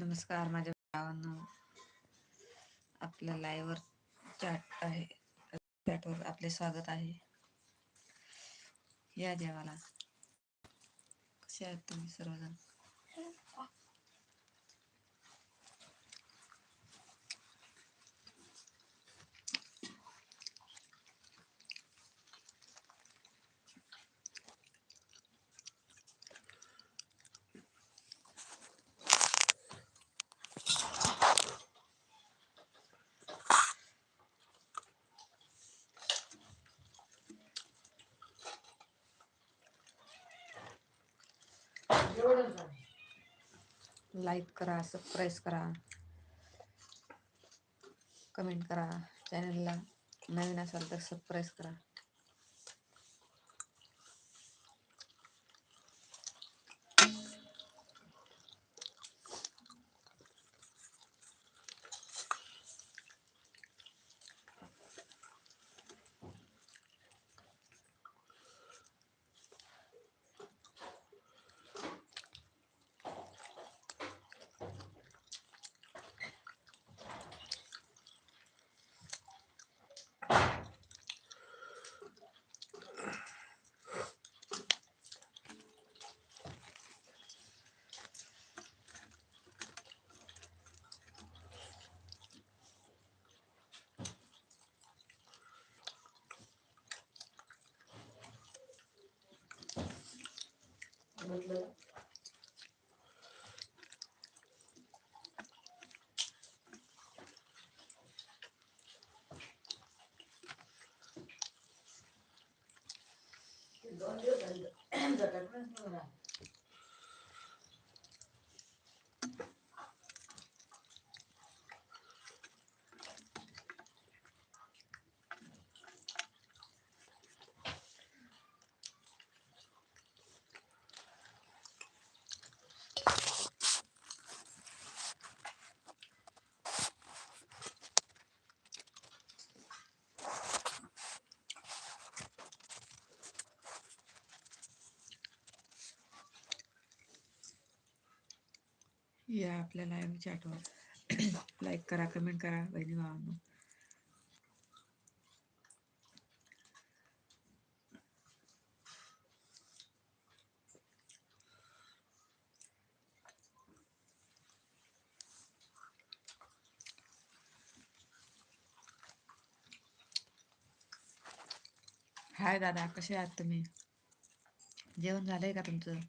नमस्कार माझ्या भावांनो आपल्या लाईव्हवर चॅट आहे. चॅटवर आपले स्वागत आहे. या जेवाला कसे आहेत तुम्ही सर्वजण? लाईक करा सबस्क्राईब करा. कमेंट करा. चॅनलला नवीन असाल तर सबस्क्राईब करा. म्हटलं दोन दिवस या आपल्या लाईव्ह चॅटवर लाईक करा कमेंट करा बहिणी भावांना. हाय दादा कसे आहात तुम्ही? जेवण झालंय का तुमचं?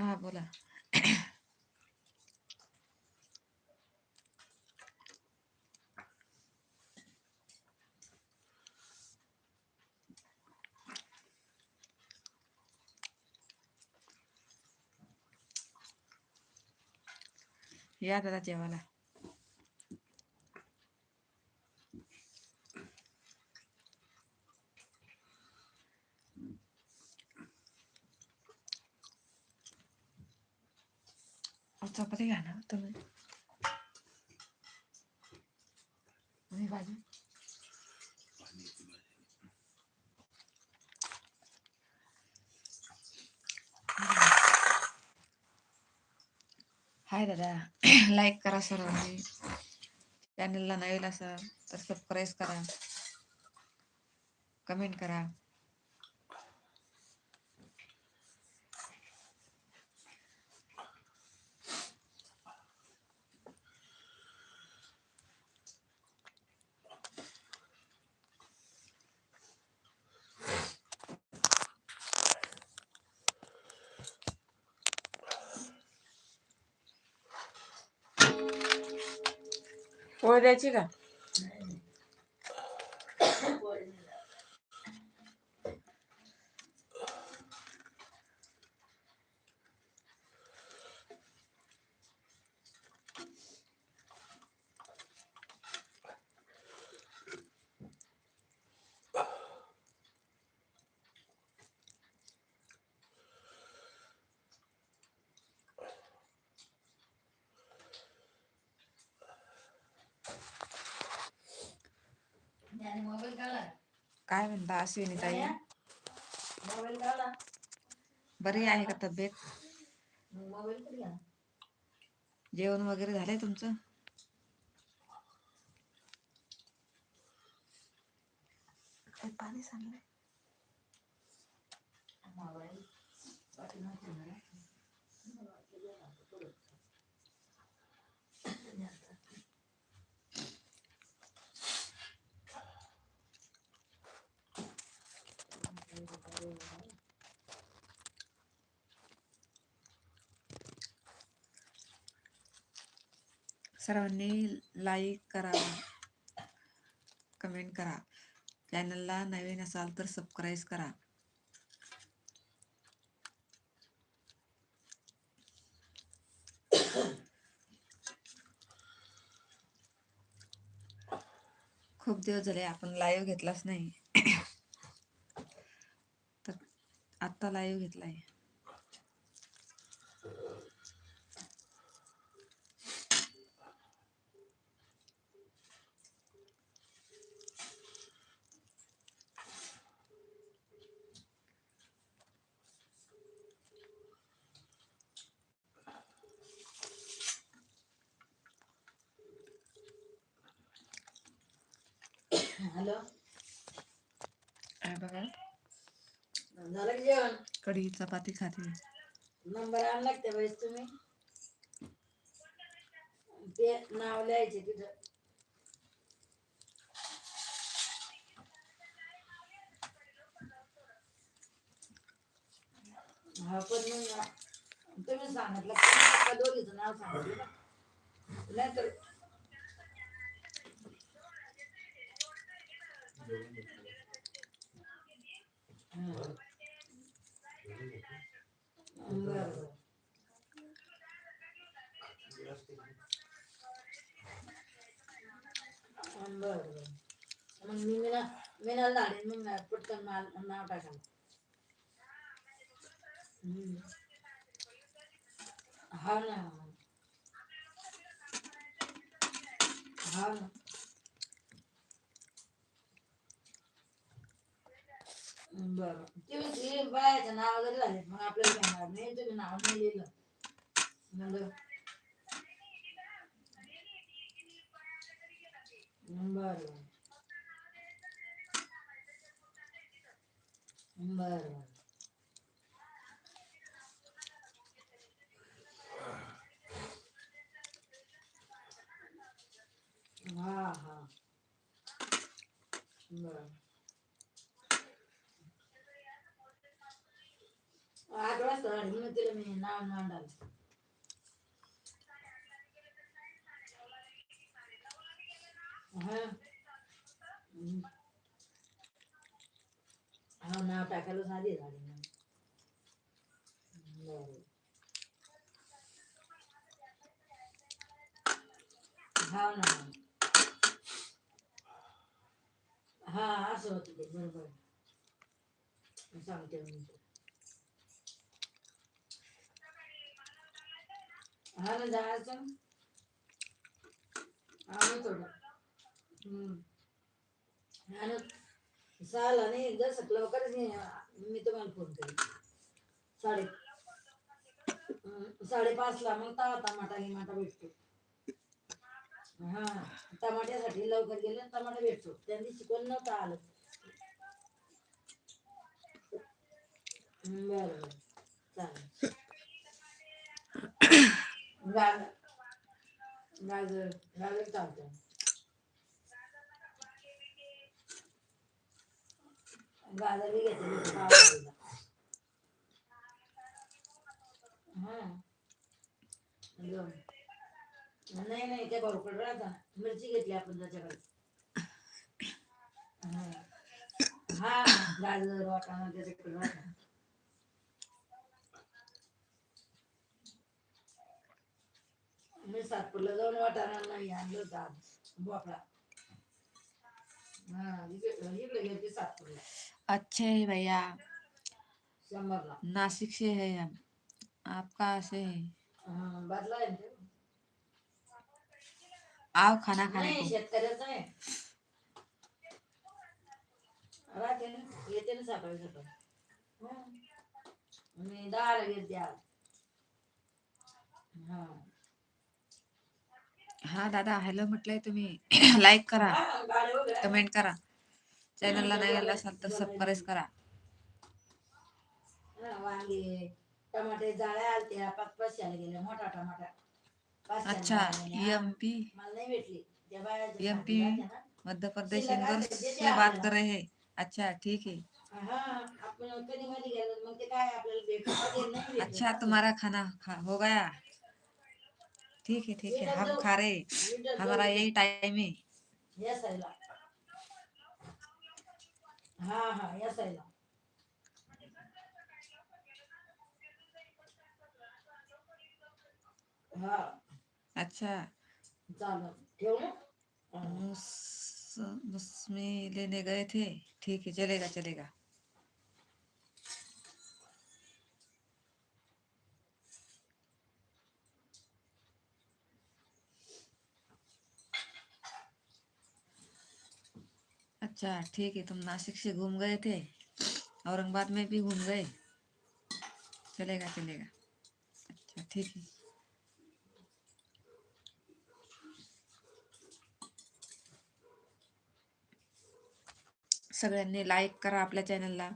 हा बोला. या दादा जेवायला. चपाती घ्या तुम्ही. आणि भाजी? हाय दादा लाईक करा सर्वांनी चॅनलला नवीन असाल तर सबस्क्राईब करा. कमेंट करा. पोळ द्यायची का? काय म्हणता अश्विनी ताई? बरी आहे का तब्येत? जेवण वगैरे झालंय तुमचं? पाणी सांगलंय. सर्वांनी लाईक करा कमेंट करा. चॅनलला नवीन असाल तर सबस्क्राईब करा. खूप दिवस झाले आपण लाईव्ह घेतलाच नाही. तर आत्ता लाईव्ह घेतलाय. हॅलो आहे बघा. झालं की जेवण? कढी चपाती खाते नंबर आणला का त्या वेळेस तुम्ही? ते नाव लिहायचे तिथं. हा पण मग तुम्ही सांगितलं. दोघीचं नाव सांगितलं. ना? नाहीतर हं. बरं बरं बरं बरं मग मी मीना मीनाला झाले मग पटकन माल नाव टाका हा ना. हा ना. बरं. तुम्ही बायाचं नाव जरी झाले मग आपल्याला घेणार नाही तुम्ही नाव नाही लिहिलं. मग बर. बरं हा हा बरं आठ वाजता आली నాన్ వండాలి నా नाव मांडाल हा हा ना हा ना हा असं होतं ते बरोबर सांगते मी हा ना जायचं. आम्ही थोडं. हम्म. आणि सहाला नाही. जसं लवकरच नाही मी तुम्हाला फोन करेन. साडे साडेपाचला मग ता टमाटा गिमाटा भेटतो. हा. टमाट्यासाठी लवकर गेले टमाटा भेटतो. त्या दिवशी कोण नव्हतं आलं. हम्म, बरं बरं. चालेल. गाजर गाजर गाजर चालतं गाजर बी घेते हा नाही नाही त्या भाऊकडे राहता मिरची घेतली आपण त्याच्याकडे हा हा गाजर वाटाणा त्याच्याकडे मी सातपूरला जाऊन वाटाणा नाही आणलं होतं आज बोकडा हा इकडे इकडे गेलते सातपूरला अच्छे है भैया। शंभरला नासिक से है हम। आप कहाँ से है। हा बदला आहे ना। आओ खाना खाने नाही को। शेतकऱ्याचं आहे राहते ना येते ना सकाळी सकाळी हं. मी दहाला गेलते आज हा। हा दादा हॅलो म्हटलंय तुम्ही लाईक करा कमेंट करा चॅनलला नाही आला असाल तर सबस्क्राईब करा वांगे टमाटे जाळ्या आलत्या पाच पाचशेला गेल्या मोठा टमाटा पाचशेला अच्छा. M P M P. Madhya Pradesh Indore से बात. कर रहे हैं अच्छा ठीक है अच्छा. तुम्हारा खाना खा हो गया ठीक है ठीक है हम खा रहे हमारा. यही टाइम है हा हा. अच्छा. मुसमें लेने गए थे. ठीक है चलेगा चलेगा. अच्छा ठीक है तुम नासिक से घूम गए थे. औरंगाबाद में भी घूम गए. चलेगा चलेगा. अच्छा ठीक है. सगळ्यांनी लाईक करा आपल्या चॅनलला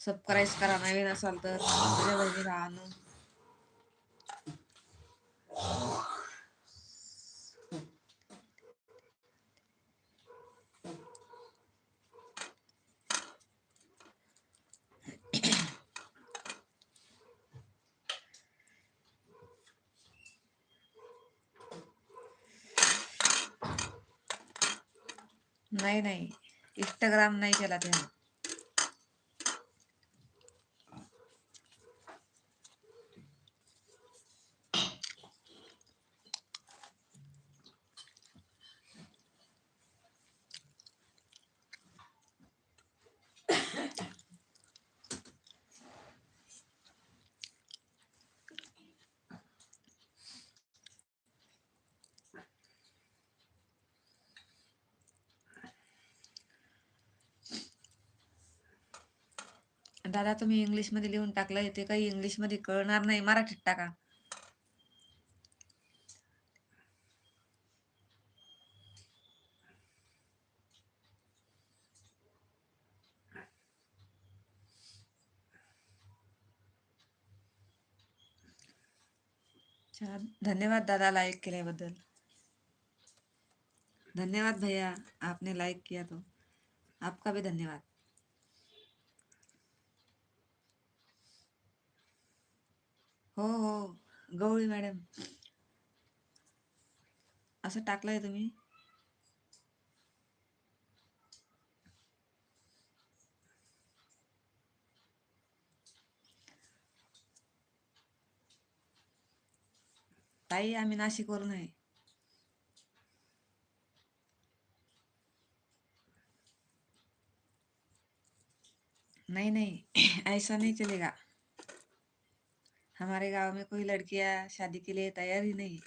सबस्क्राईब करा नवीन असाल तर. माझ्या बहिणी राहणं नाही नाही. इंस्टाग्राम नाही केला त्याने. दादा तुम्ही इंग्लिशमध्ये लिहून टाकलंय ते काही इंग्लिशमध्ये कळणार नाही. मराठीत टाका. धन्यवाद दादा लाईक केल्याबद्दल. धन्यवाद भैया आपने लाइक किया तो. आपका भी धन्यवाद. हो हो. गवळी मॅडम. असं टाकलंय तुम्ही? ताई आम्ही नाशिकवरून आहे. नहीं नहीं. ऐसा नहीं चलेगा. हमारे गांव में कोई लड़कियां शादी के लिए तैयार ही नहीं।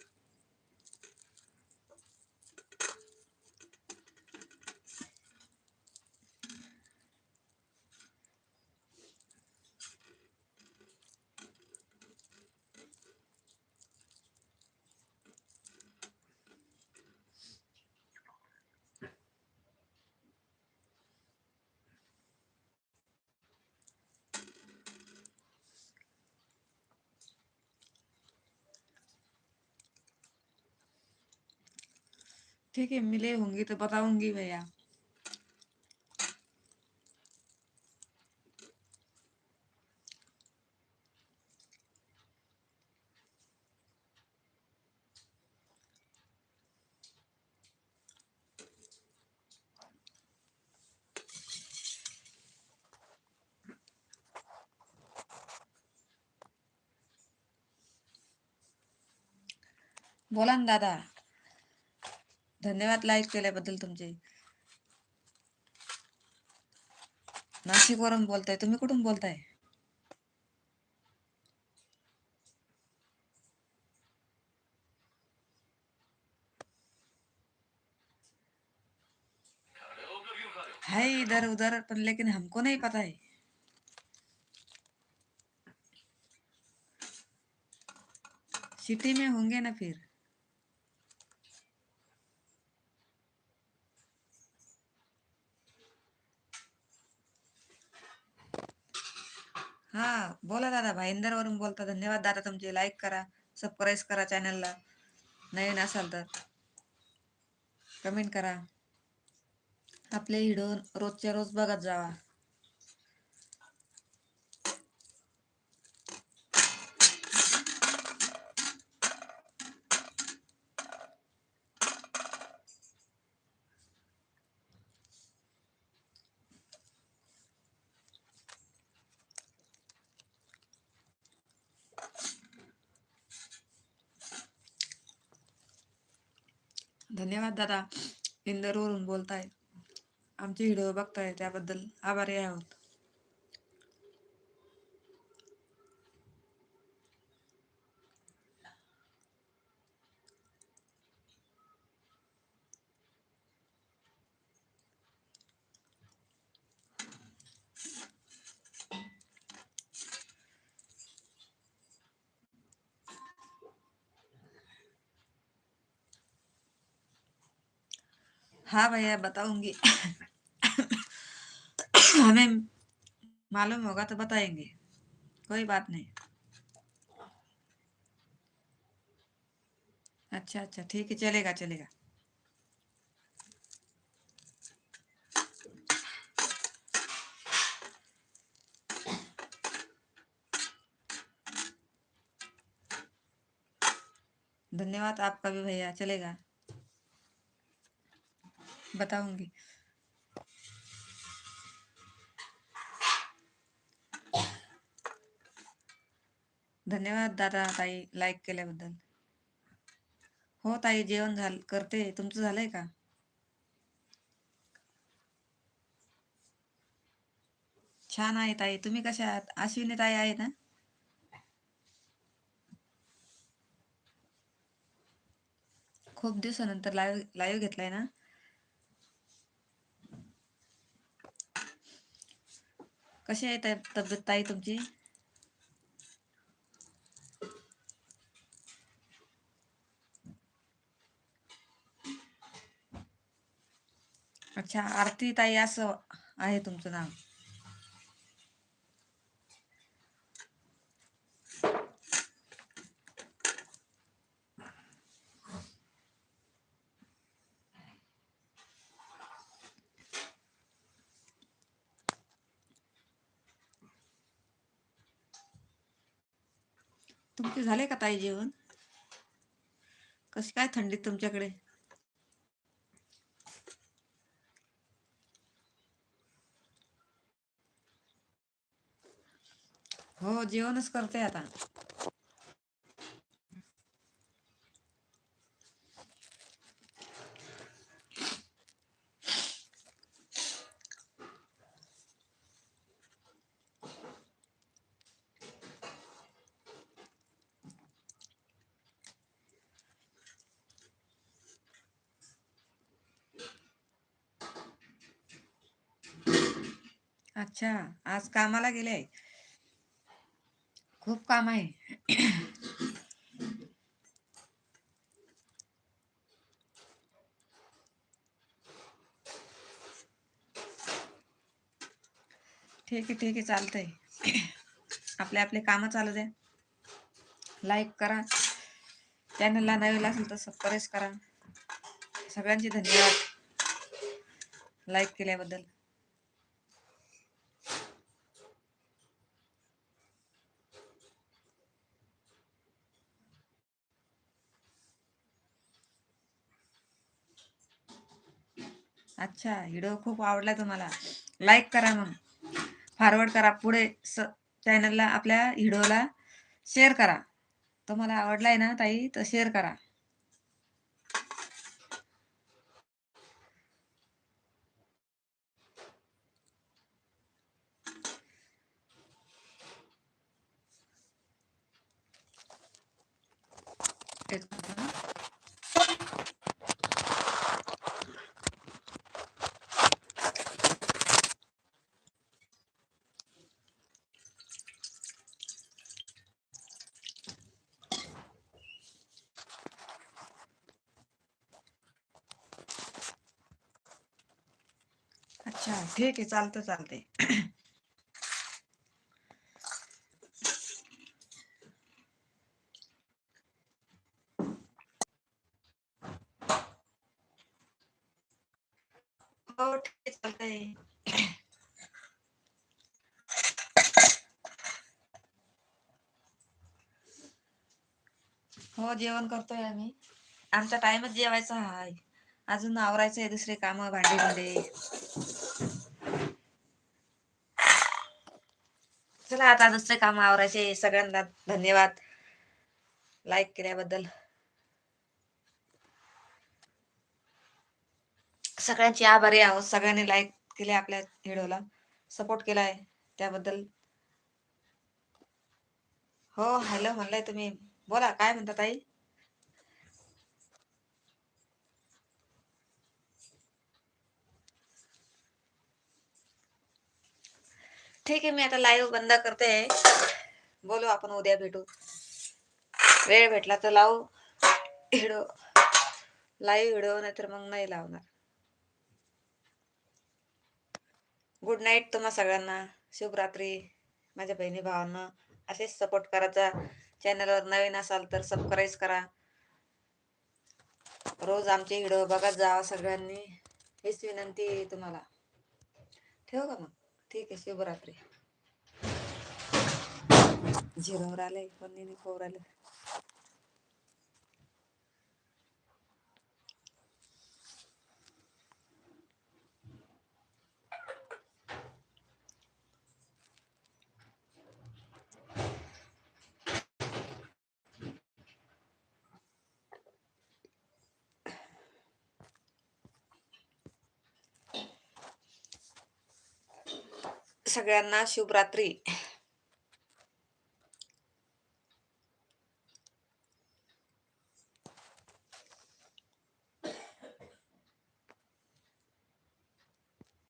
ठीक है मिले होंगी तो बताऊंगी भैया। बोला ना दादा। धन्यवाद लाईक केल्याबद्दल तुमचे. नाशिक वरून बोलताय, तुम्ही कुठून बोलताय? है इधर उधर पर लेकिन हमको नहीं पता है. सिटी में होंगे ना फिर? हा बोला दादा भाईंदर वरून बोलता. धन्यवाद दादा तुमचे लाईक करा सबस्क्राईब करा चॅनलला नवीन असाल तर. कमेंट करा. आपले व्हिडिओ रोजच्या रोज बघत जावा धन्यवाद दादा इंदोरवरून बोलताय. आमचे व्हिडिओ बघताय त्याबद्दल आभारी आहोत. हाँ भैया बताऊँगी। हमें मालूम होगा तो बताएँगे। कोई बात नहीं। अच्छा अच्छा ठीक है, चलेगा चलेगा। धन्यवाद आपका भी भैया, चलेगा। बताऊंगी। धन्यवाद दादा ताई लाईक केल्याबद्दल. हो ताई जेवण झालं करते. तुमचं झालंय का? छान आहे ताई. तुम्ही कशा आहात? अश्विनी ताई आहे ना? खूप दिवसानंतर लाईव्ह लाईव्ह घेतलाय ना? कशी आहे त्या तब्येत ताई तुमची? अच्छा आरती ताई असं आहे तुमचं नाव. तुमचे जेवण? कशी काय थंडीत तुमच्याकडे? हो जेवणच करते आता. अच्छा आज कामाला गेले? खूप काम आहे. ठीक आहे ठीक आहे चालतंय. आपले आपले काम चालू द्या. लाईक करा. चॅनलला नवीन असेल तर सबस्क्राईब करा. सगळ्यांचे धन्यवाद. लाईक केल्याबद्दल. अच्छा व्हिडिओ खूप आवडला तुम्हाला. लाईक करा मग. फॉरवर्ड करा. पुढे स चॅनलला आपल्या व्हिडिओला शेअर करा. तुम्हाला आवडलाय ना ताई तर शेअर करा. अच्छा ठीक आहे चालतं चालते हो ठीक आहे चालतंय. हो जेवण करतोय आम्ही. आमचा टाइमच जेवायचा आहे. अजून आवरायचं आहे दुसरे काम भांडी भांडे चला आता दुसरे काम आवरायचे. सगळ्यांना धन्यवाद. लाईक केल्याबद्दल. सगळ्यांची आभारी आहोत. सगळ्यांनी लाईक केले आपल्या व्हिडिओला. सपोर्ट केलाय त्याबद्दल. हो हॅलो म्हणलाय तुम्ही. बोला काय म्हणता ताई? ठीक आहे मी आता लाईव्ह बंद करते. बोलू आपण उद्या भेटू. वेळ भेटला तर लावू. हिडो. लाईव्ह व्हिडिओ नाहीतर मग नाही लावणार. गुड नाईट तुम्हा सगळ्यांना. शुभरात्री. माझ्या बहिणी भावांना. असेच सपोर्ट करायचा चॅनलवर नवीन असाल तर सबस्क्राईब करा. रोज आमचे व्हिडिओ बघत जावा सगळ्यांनी. हीच विनंती तुम्हाला. ठेवू का मग? ठीक आहे शुभरात्री. झिरोवर पण कोणी फोर आलं. सगळ्यांना शुभरात्री